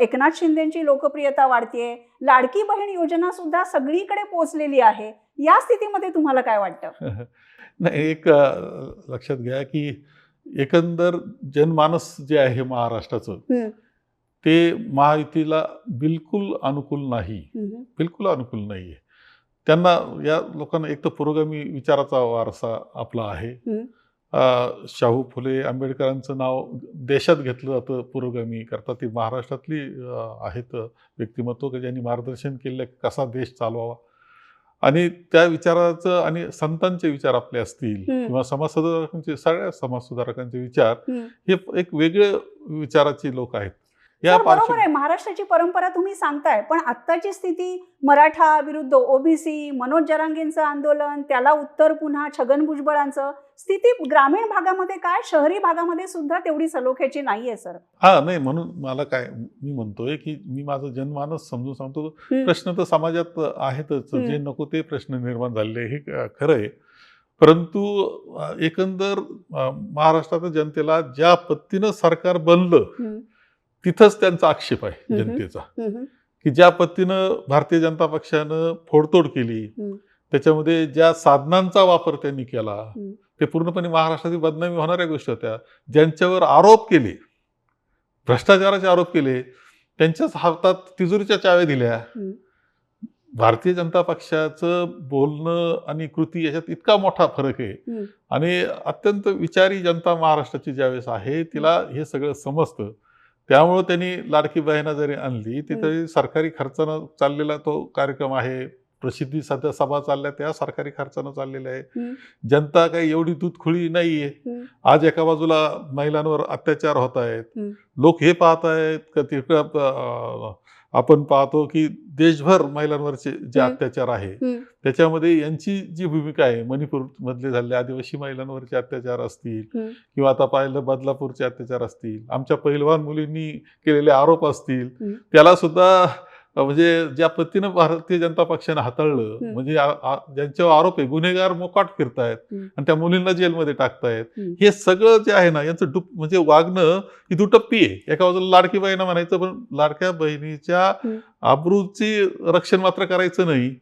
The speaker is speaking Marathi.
एकनाथ शिंदेची लोकप्रियता वाढतीये. लाडकी बहीण योजना सुद्धा सगळीकडे पोहोचलेली आहे. या स्थितीमध्ये तुम्हाला काय वाटतं? नाही एक लक्षात घ्या की एकंदर जनमानस जे आहे महाराष्ट्राचं. ते महायुतीला बिलकुल अनुकूल नाही. बिलकुल अनुकूल नाही आहे त्यांना या लोकांना एक तर पुरोगामी विचाराचा वारसा आपला आहे. शाहू फुले आंबेडकरांचं नाव देशात घेतलं जातं पुरोगामी करता ती महाराष्ट्रातली आहेत व्यक्तिमत्व की ज्यांनी मार्गदर्शन केलं कसा देश चालवावा आणि त्या विचाराचं आणि संतांचे विचार आपले असतील. किंवा समाजसुधारकांचे सगळ्या समाजसुधारकांचे विचार. हे एक वेगळे विचाराची लोक आहेत या तर बरोबर आहे. महाराष्ट्राची परंपरा तुम्ही सांगताय पण आत्ताची स्थिती मराठा विरुद्ध ओबीसी मनोज जरांगेंचं आंदोलन त्याला उत्तर पुन्हा छगन भुजबळांचं स्थिती ग्रामीण भागामध्ये काय शहरी भागामध्ये सुद्धा तेवढी सलोख्याची नाहीये सर. हा नाही म्हणून मला काय मी म्हणतोय की मी माझं जनमानस समजून सांगतो. प्रश्न तर समाजात आहेतच. जे नको ते प्रश्न निर्माण झालेले हे खरं आहे. परंतु एकंदर महाराष्ट्रातील जनतेला ज्या पद्धतीनं सरकार बनलं तिथंच त्यांचा आक्षेप आहे. जनतेचा की ज्या पद्धतीनं भारतीय जनता पक्षानं फोडतोड केली. त्याच्यामध्ये ज्या साधनांचा वापर त्यांनी केला. ते पूर्णपणे महाराष्ट्रातील बदनामी होणाऱ्या गोष्टी होत्या ज्यांच्यावर आरोप केले भ्रष्टाचाराचे आरोप केले त्यांच्याच हातात तिजोरीच्या चाव्या दिल्या. भारतीय जनता पक्षाचं बोलणं आणि कृती याच्यात इतका मोठा फरक आहे. आणि अत्यंत विचारी जनता महाराष्ट्राची ज्यावेळेस आहे तिला हे सगळं समजतं त्यामुळं त्यांनी लाडकी बहिणा जरी आणली ती. तरी सरकारी खर्चानं चाललेला तो कार्यक्रम आहे प्रसिद्धी सध्या सभा चालल्या त्या सरकारी खर्चानं चाललेल्या आहे. जनता काही एवढी दूधखुळी नाहीये. आज एका बाजूला महिलांवर अत्याचार होत आहेत. लोक हे पाहत आहेत का तिकडं आपण पाहतो की देशभर महिलांवरचे जे. अत्याचार आहे. त्याच्यामध्ये यांची जी भूमिका आहे मणिपूर मधले झालेले आदिवासी महिलांवरचे अत्याचार असतील. किंवा आता पाहिलं बदलापूरचे अत्याचार असतील आमच्या पहिलवान मुलींनी केलेले आरोप असतील. त्याला सुद्धा म्हणजे ज्या पद्धतीनं भारतीय जनता पक्षानं हाताळलं. म्हणजे ज्यांच्यावर आरोप आहे गुन्हेगार मोकाट फिरतायत. आणि त्या मुलींना जेलमध्ये टाकतायत. हे सगळं जे आहे ना यांचं डुप म्हणजे वागणं ही दुटप्पी आहे एका बाजूला लाडकी बहिणं म्हणायचं पण लाडक्या बहिणीच्या. आबरूची रक्षण मात्र करायचं नाही